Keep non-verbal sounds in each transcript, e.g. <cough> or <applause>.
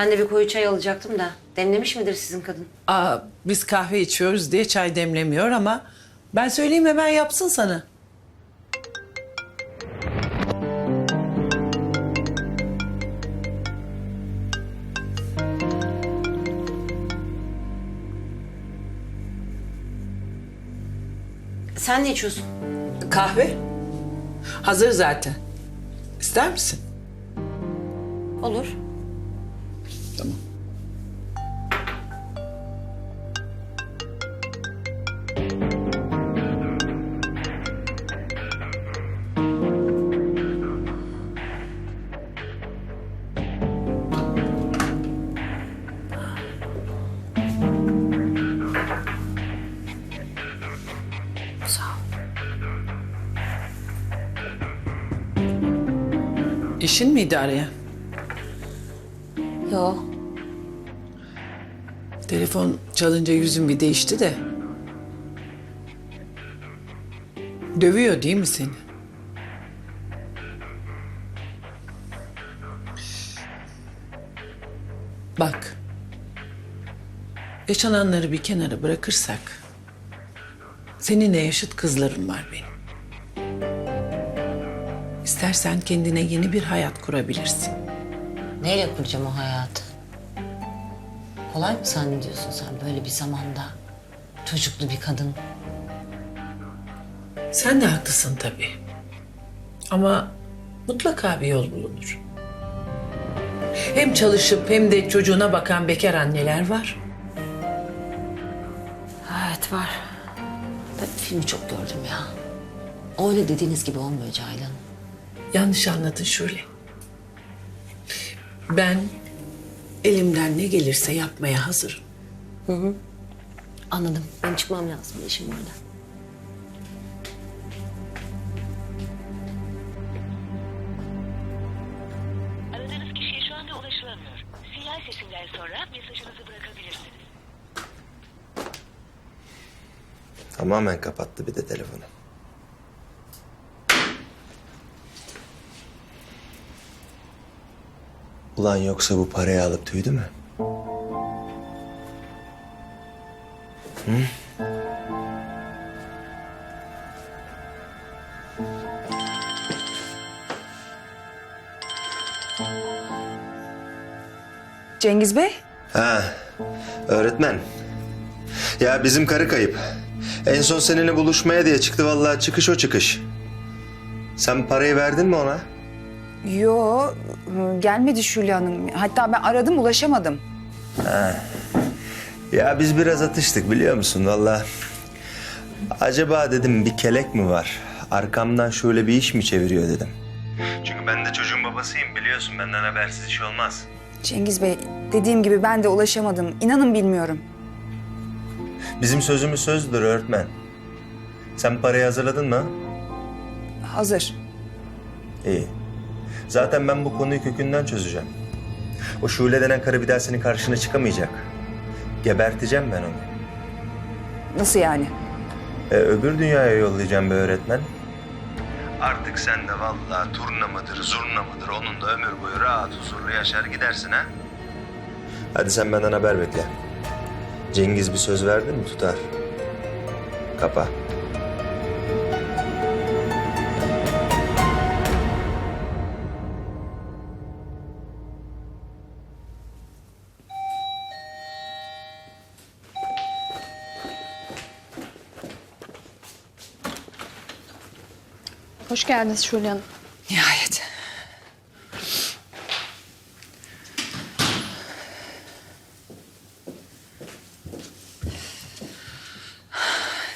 Ben de bir koyu çay alacaktım da. Demlemiş midir sizin kadın? Aa, biz kahve içiyoruz diye çay demlemiyor ama ben söyleyeyim hemen yapsın sana. Sen ne içiyorsun? Kahve hazır zaten. İster misin? Olur. Tamam. İşin miydi arayan? Yo. Telefon çalınca yüzün bir değişti de. Dövüyor değil mi seni? Bak. Yaşananları bir kenara bırakırsak seninle yaşıt kızlarım var benim. İstersen kendine yeni bir hayat kurabilirsin. Neyle kuracağım o hayatı? Kolay mı zannediyorsun sen böyle bir zamanda? Çocuklu bir kadın. Sen de haklısın tabii. Ama mutlaka bir yol bulunur. Hem çalışıp hem de çocuğuna bakan bekar anneler var. Evet var. Ben filmi çok gördüm ya. Öyle dediğiniz gibi olmuyor Ceylan. Yanlış anladın Şule. Ben elimden ne gelirse yapmaya hazırım. Anladım. Benim çıkmam lazım. Bir işim var da. Aradığınız kişiye şu anda ulaşılamıyor. Sinyal sesinden sonra mesajınızı bırakabilirsiniz. Tamamen kapattı bir de telefonu. Ulan yoksa bu parayı alıp tüydü mü? Cengiz Bey? Ha, öğretmen. Ya bizim karı kayıp. En son seninle buluşmaya diye çıktı vallahi çıkış o çıkış. Sen parayı verdin mi ona? Yo, gelmedi Şule Hanım. Hatta ben aradım ulaşamadım. Ya biz biraz atıştık biliyor musun valla. Acaba dedim bir kelek mi var? Arkamdan şöyle bir iş mi çeviriyor dedim. Çünkü ben de çocuğun babasıyım biliyorsun benden habersiz iş olmaz. Cengiz Bey, dediğim gibi ben de ulaşamadım. İnanın bilmiyorum. Bizim sözümüz sözdür öğretmen. Sen parayı hazırladın mı? Hazır. İyi. Zaten ben bu konuyu kökünden çözeceğim. O Şule denen karı bir daha senin karşına çıkamayacak. Geberteceğim ben onu. Nasıl yani? E, öbür dünyaya yollayacağım be öğretmen. Artık sen de vallahi turna mıdır, zurna mıdır onun da ömür boyu rahat huzurlu yaşar gidersin ha. Hadi sen benden haber bekle. Cengiz bir söz verdi mi tutar. Kapa. Hoş geldiniz Şule Hanım. Nihayet.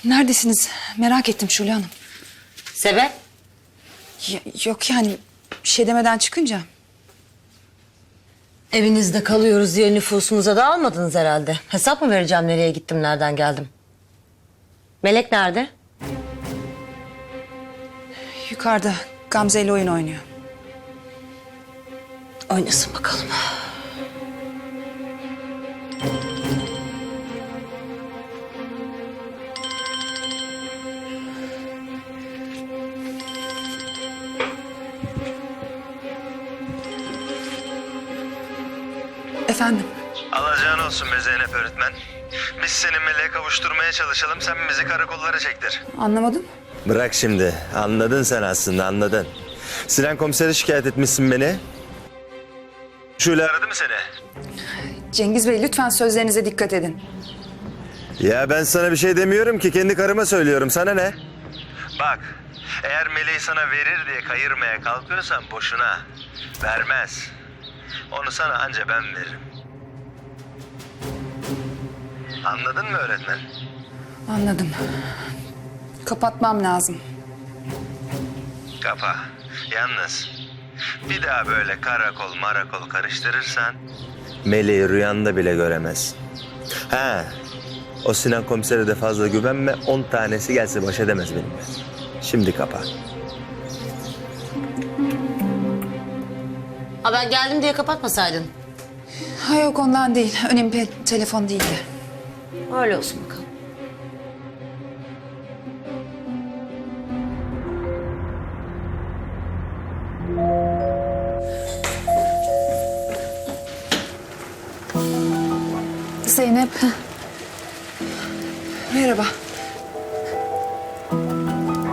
Neredesiniz? Merak ettim Şule Hanım. Sebep? Ya- yok yani bir şey demeden çıkınca. Evinizde kalıyoruz diye nüfusunuza da almadınız herhalde. Hesap mı vereceğim nereye gittim, nereden geldim? Melek nerede? Yukarıda Gamze ile oyun oynuyor. Oynasın bakalım. Efendim? Alacağın olsun be Zeynep öğretmen. Biz seni meleğe kavuşturmaya çalışalım, sen bizi karakollara çektir. Anlamadım. Bırak şimdi, anladın sen aslında, anladın. Sinan komisere şikayet etmişsin beni. Şöyle aradı mı seni? Cengiz Bey lütfen sözlerinize dikkat edin. Ya ben sana bir şey demiyorum ki, kendi karıma söylüyorum, sana ne? Bak, eğer meleği sana verir diye kayırmaya kalkıyorsan boşuna. Vermez. Onu sana anca ben veririm. Anladın mı öğretmen? Anladım. Kapatmam lazım. Kapa. Yalnız bir daha böyle karakol marakol karıştırırsan meleği rüyanda bile göremez. Ha, o Sinan komisere de fazla güvenme. On tanesi gelse baş edemez benimle. Şimdi kapa. Ha ben geldim diye kapatmasaydın. Ha yok ondan değil. Önemli telefon değildi. Öyle olsun bakalım. Zeynep. Merhaba.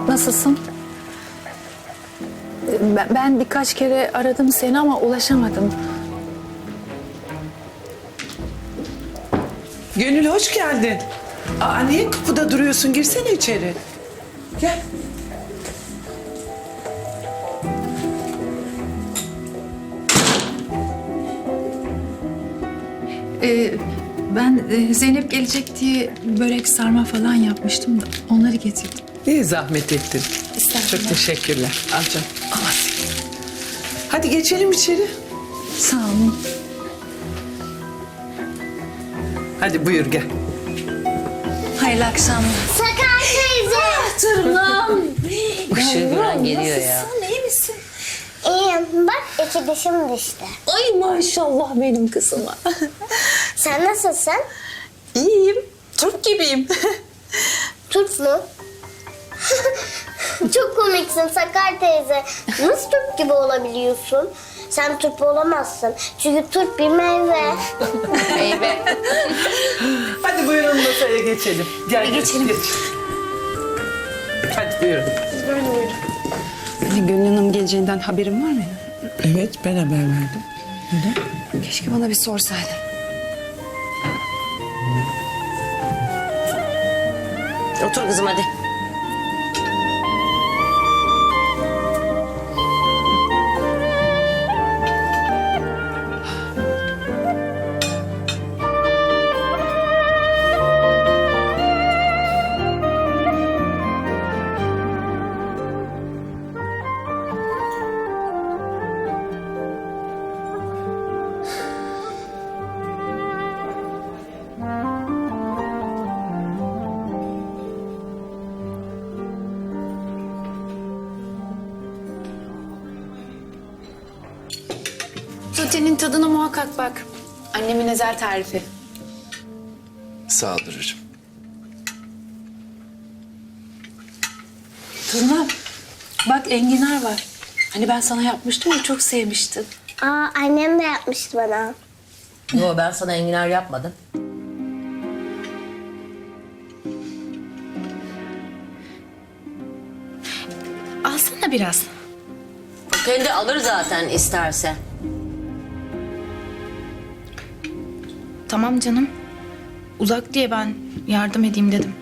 Nasılsın? Ben, ben birkaç kere aradım seni ama ulaşamadım. Gönül hoş geldin. Aa, niye kapıda duruyorsun? Girsene içeri. Gel. Ben e, Zeynep gelecek diye börek sarma falan yapmıştım da onları getirdim. İyi zahmet ettin. İstersen. Çok teşekkürler. Al canım. Al Asiye. Hadi geçelim içeri. Sağ olun. Hadi buyur gel. Hayırlı akşamlar. Sakar teyze. Tırnağım. Işığı gören geliyor ya. iyi misin? İyiyim. Bak iki dişim düştü. Ay maşallah benim kızıma. Sen nasılsın? İyiyim. Türk gibiyim. <laughs> Türk mü? <laughs> Çok komiksin Sakar teyze. Nasıl Türk gibi olabiliyorsun? Sen Türk olamazsın. Çünkü Türk bir meyve. <laughs> Hadi buyurun masaya geçelim. Gel gel, geçelim. Geç. Hadi buyurun. Gönül Hanım geleceğinden haberin var mı? Evet ben haber verdim. Keşke bana bir sorsaydın. Otur kızım hadi. Sotenin tadına muhakkak bak. Annemin özel tarifi. Sağ ol Duru'cum. Tırnağım. Bak enginar var. Hani ben sana yapmıştım ya çok sevmiştin. Aa, annem de yapmıştı bana. Yo ben sana enginar yapmadım. Alsana biraz. O kendi alır zaten isterse. Tamam canım. Uzak diye ben yardım edeyim dedim.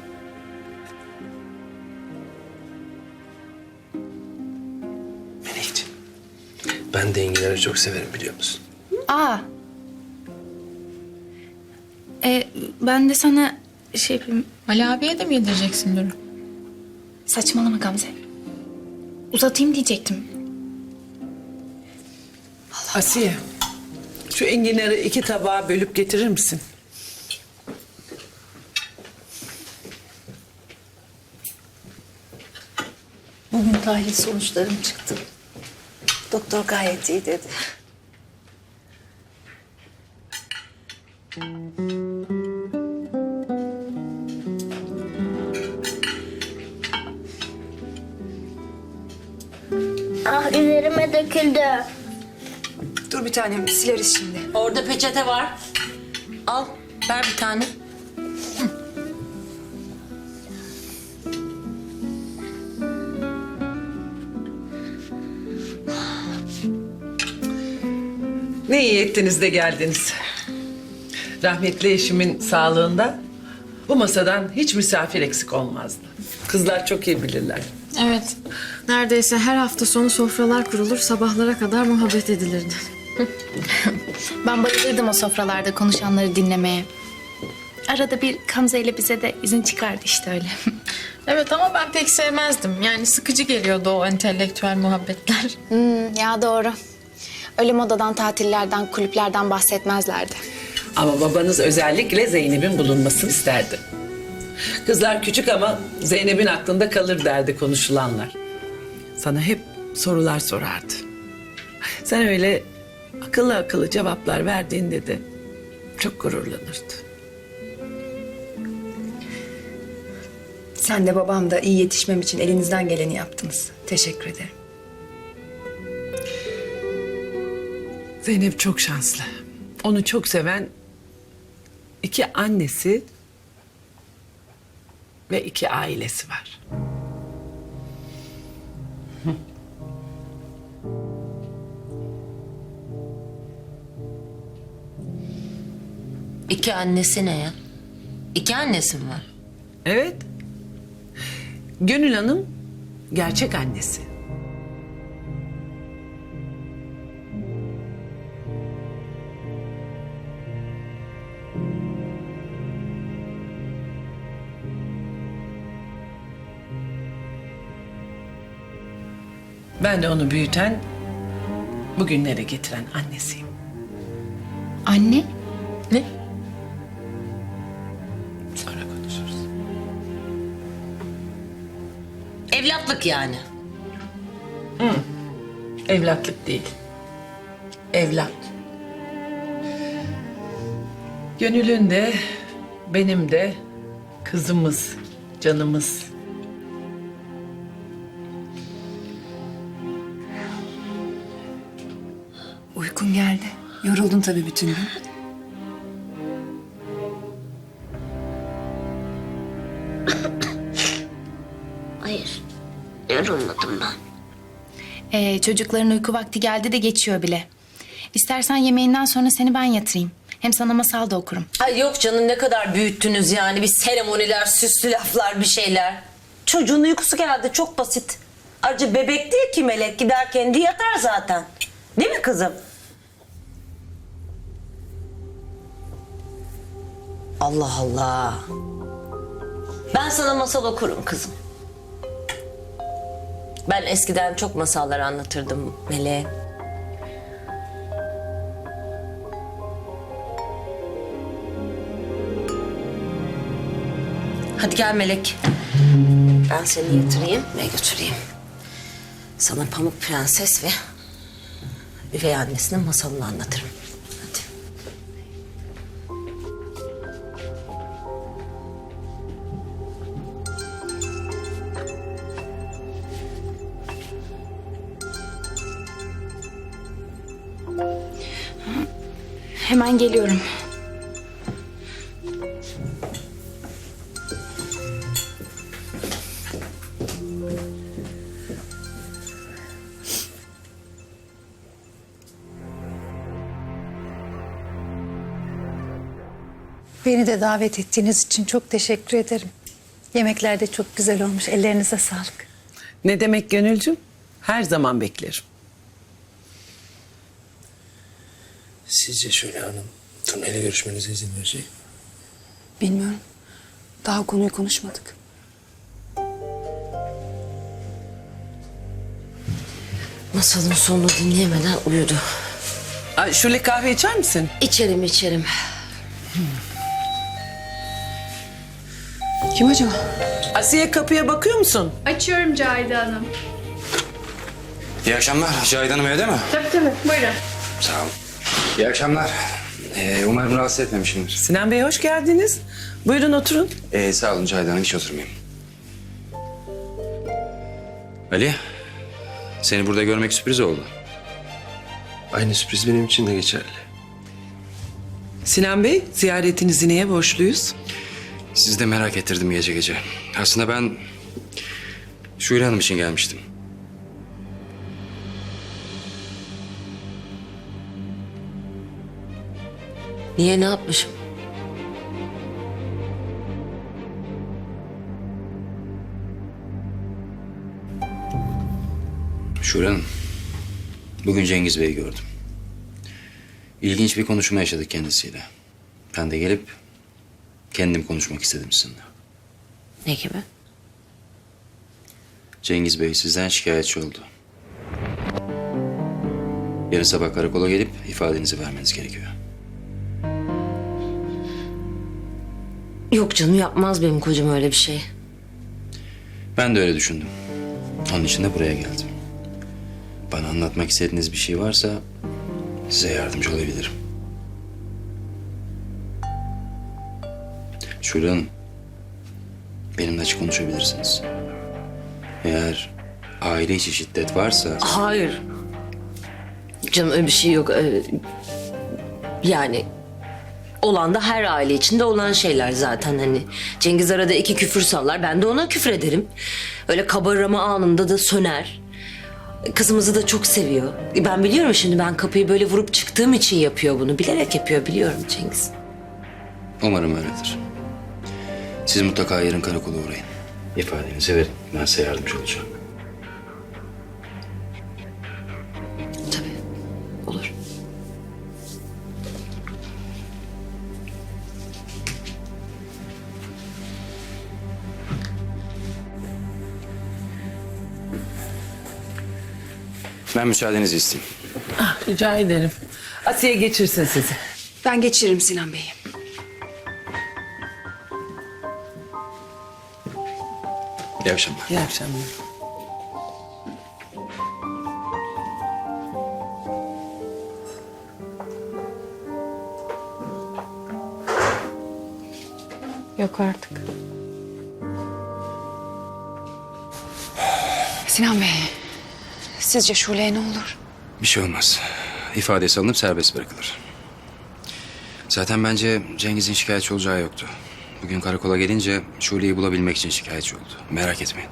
Melekciğim. Ben de enginarı çok severim biliyor musun? Aa. E, ben de sana şey yapayım. Ali abiye de mi yedireceksin Duru? Saçmalama Gamze. Uzatayım diyecektim. Asiye. Şu enginarı iki tabağa bölüp getirir misin? Bugün tahlil sonuçlarım çıktı. Doktor gayet iyi dedi. Ah üzerime döküldü. Dur bir tanem sileriz şimdi. Orada peçete var. Al, ver bir tane. Ne iyi ettiniz de geldiniz. Rahmetli eşimin sağlığında bu masadan hiç misafir eksik olmazdı. Kızlar çok iyi bilirler. Evet. Neredeyse her hafta sonu sofralar kurulur, sabahlara kadar muhabbet edilirdi. <laughs> Ben bayılırdım o sofralarda konuşanları dinlemeye. Arada bir Gamze ile bize de izin çıkardı işte öyle. <laughs> Evet ama ben pek sevmezdim. Yani sıkıcı geliyordu o entelektüel muhabbetler. <laughs> Hmm, ya doğru. Öyle modadan, tatillerden, kulüplerden bahsetmezlerdi. Ama babanız özellikle Zeynep'in bulunmasını isterdi. Kızlar küçük ama Zeynep'in aklında kalır derdi konuşulanlar. Sana hep sorular sorardı. Sen öyle akıllı akıllı cevaplar verdiğinde de çok gururlanırdı. Sen de babam da iyi yetişmem için elinizden geleni yaptınız. Teşekkür ederim. Zeynep çok şanslı. Onu çok seven iki annesi ve iki ailesi var. İki annesi ne ya? İki annesi mi var? Evet. Gönül Hanım gerçek annesi. Ben de onu büyüten, bugünlere getiren annesiyim. Anne? Ne? Evlatlık yani. Evlatlık değil. Evlat. Gönül'ün de benim de kızımız, canımız. Uykun geldi. Yoruldun tabii bütün gün. Yorulmadım ben. Ee, çocukların uyku vakti geldi de geçiyor bile. İstersen yemeğinden sonra seni ben yatırayım. Hem sana masal da okurum. Ay yok canım ne kadar büyüttünüz yani. Bir seremoniler, süslü laflar, bir şeyler. Çocuğun uykusu geldi çok basit. Ayrıca bebek değil ki melek gider kendi yatar zaten. Değil mi kızım? Allah Allah. Ben sana masal okurum kızım. Ben eskiden çok masallar anlatırdım Meleğe. Hadi gel Melek. Ben seni yatırayım ve götüreyim. Sana Pamuk Prenses ve üvey annesinin masalını anlatırım. Hemen geliyorum. Beni de davet ettiğiniz için çok teşekkür ederim. Yemekler de çok güzel olmuş. Ellerinize sağlık. Ne demek Gönülcüm? Her zaman beklerim. Sizce Şule Hanım Tuna ile görüşmenize izin verecek mi? Bilmiyorum. Daha konuyu konuşmadık. Masalın sonunu dinleyemeden uyudu. Ay, Şule kahve içer misin? İçerim içerim. Kim acaba? Asiye kapıya bakıyor musun? Açıyorum Cahide Hanım. İyi akşamlar. Cahit Hanım evde mi? Tabii tabii. Buyurun. Sağ olun. İyi akşamlar. Ee, umarım rahatsız etmemişimdir. Sinan Bey hoş geldiniz. Buyurun oturun. Ee, sağ olun Cahit Hanım. Hiç oturmayayım. Ali, seni burada görmek sürpriz oldu. Aynı sürpriz benim için de geçerli. Sinan Bey, ziyaretinizi neye borçluyuz? Sizi de merak ettirdim gece gece. Aslında ben Şule Hanım için gelmiştim. Niye ne yapmışım? Şule Hanım, bugün Cengiz Bey'i gördüm. İlginç bir konuşma yaşadık kendisiyle. Ben de gelip kendim konuşmak istedim sizinle. Ne gibi? Cengiz Bey sizden şikayetçi oldu. Yarın sabah karakola gelip ifadenizi vermeniz gerekiyor. Yok canım yapmaz benim kocam öyle bir şey. Ben de öyle düşündüm. Onun için de buraya geldim. Bana anlatmak istediğiniz bir şey varsa size yardımcı olabilirim. Şule Hanım, benimle açık konuşabilirsiniz. Eğer aile içi şiddet varsa Hayır. Canım öyle bir şey yok. Ee, Yani olan da her aile içinde olan şeyler zaten hani. Cengiz arada iki küfür sallar ben de ona küfür ederim. Öyle kabarama anında da söner. Kızımızı da çok seviyor. Ben biliyorum şimdi ben kapıyı böyle vurup çıktığım için yapıyor bunu. Bilerek yapıyor biliyorum Cengiz. umarım öyledir. Siz mutlaka yarın karakola uğrayın. İfadenizi verin. Ben size yardımcı olacağım. Ben müsaadenizi isteyeyim. Rica ederim. Asiye geçirsin sizi. Ben geçiririm Sinan Bey'i. İyi akşamlar. İyi akşamlar. Yok artık. Sinan Bey, sizce Şule'ye ne olur? Bir şey olmaz. İfadesi alınıp serbest bırakılır. Zaten bence Cengiz'in şikayetçi olacağı yoktu. Bugün karakola gelince Şule'yi bulabilmek için şikayetçi oldu. Merak etmeyin.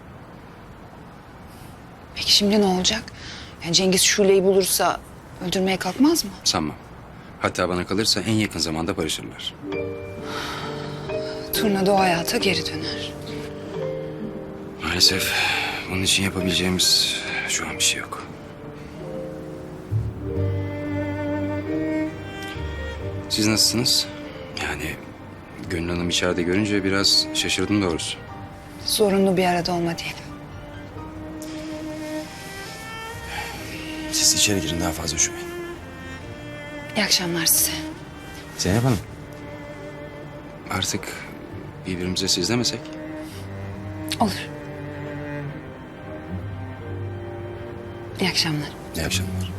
Peki şimdi ne olacak? Yani Cengiz Şule'yi bulursa öldürmeye kalkmaz mı? Sanmam. Hatta bana kalırsa en yakın zamanda barışırlar. Turna da o hayata geri döner. Maalesef bunun için yapabileceğimiz şu an bir şey yok. Siz nasılsınız? Yani Gönül Hanım içeride görünce biraz şaşırdım doğrusu. Zorunlu bir arada olma diyelim. Siz içeri girin daha fazla üşümeyin. İyi akşamlar size. Zeynep Hanım. Artık birbirimize siz demesek? Olur. İyi akşamlar. İyi akşamlar.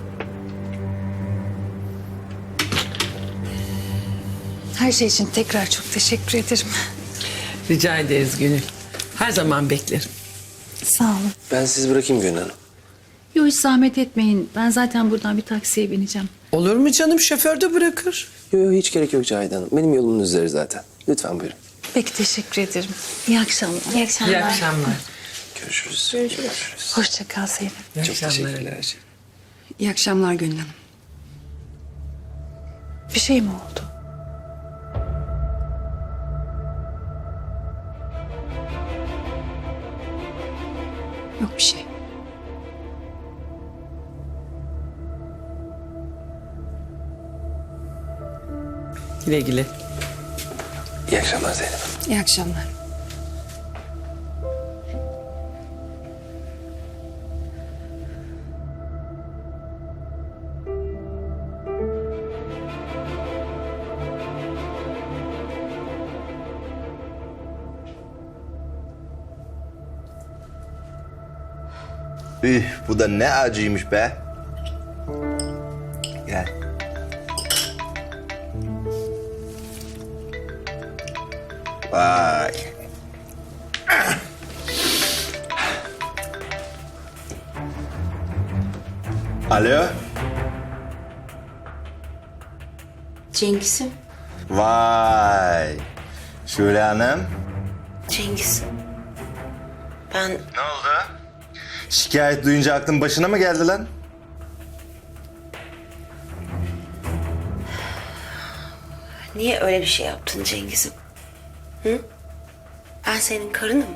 Her şey için tekrar çok teşekkür ederim. Rica ederiz Gönül. Her zaman beklerim. Sağ olun. Ben sizi bırakayım Gönül Hanım. Yok hiç zahmet etmeyin. Ben zaten buradan bir taksiye bineceğim. Olur mu canım? Şoför de bırakır. Yok yok hiç gerek yok Cahide Hanım. Benim yolumun üzeri zaten. Lütfen buyurun. Peki teşekkür ederim. İyi akşamlar. İyi akşamlar. İyi akşamlar. Görüşürüz. Görüşürüz. Hoşça kal Zeynep. İyi Çok akşamlar. teşekkürler. İyi akşamlar Gönül Hanım. Bir şey mi oldu? Yok bir şey. Güle güle. İyi akşamlar Zeynep. İyi akşamlar. Bu da ne acıymış be. Gel. Vay. Alo. Cengiz'im Vay. Şule Hanım. Cengiz. Ben Ne oldu? Şikayet duyunca aklın başına mı geldi lan? niye öyle bir şey yaptın Cengiz'im? Hı? Ben senin karınım.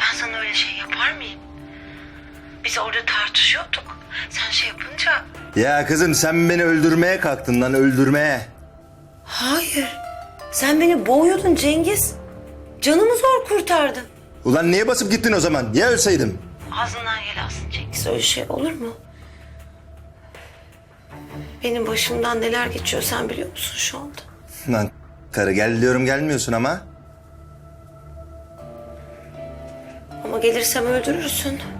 Ben sana öyle şey yapar mıyım? Biz orada tartışıyorduk. Sen şey yapınca... Ya kızım sen beni öldürmeye kalktın lan öldürmeye. Hayır. Sen beni boğuyordun Cengiz. Canımı zor kurtardın. Ulan niye basıp gittin o zaman? Ya ölseydim? Ağzından yel alsın Cengiz. Öyle şey olur mu? Benim başımdan neler geçiyor sen biliyor musun şu anda? Lan karı gel diyorum gelmiyorsun ama. Ama gelirsem öldürürsün. <laughs>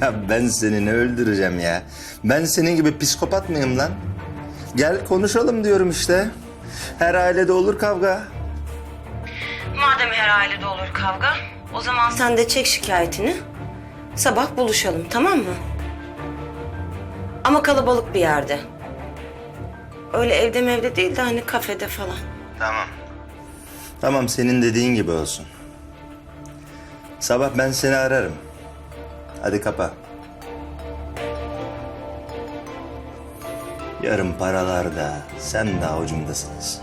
Ya ben seni ne öldüreceğim ya? Ben senin gibi psikopat mıyım lan? Gel konuşalım diyorum işte. Her ailede olur kavga. Madem her ailede olur kavga, o zaman sen de çek şikayetini. Sabah buluşalım, tamam mı? Ama kalabalık bir yerde. Öyle evde mevde değil de hani kafede falan. Tamam. Tamam senin dediğin gibi olsun. Sabah ben seni ararım. Hadi kapa. Yarın paralarda sen de avucumdasınız.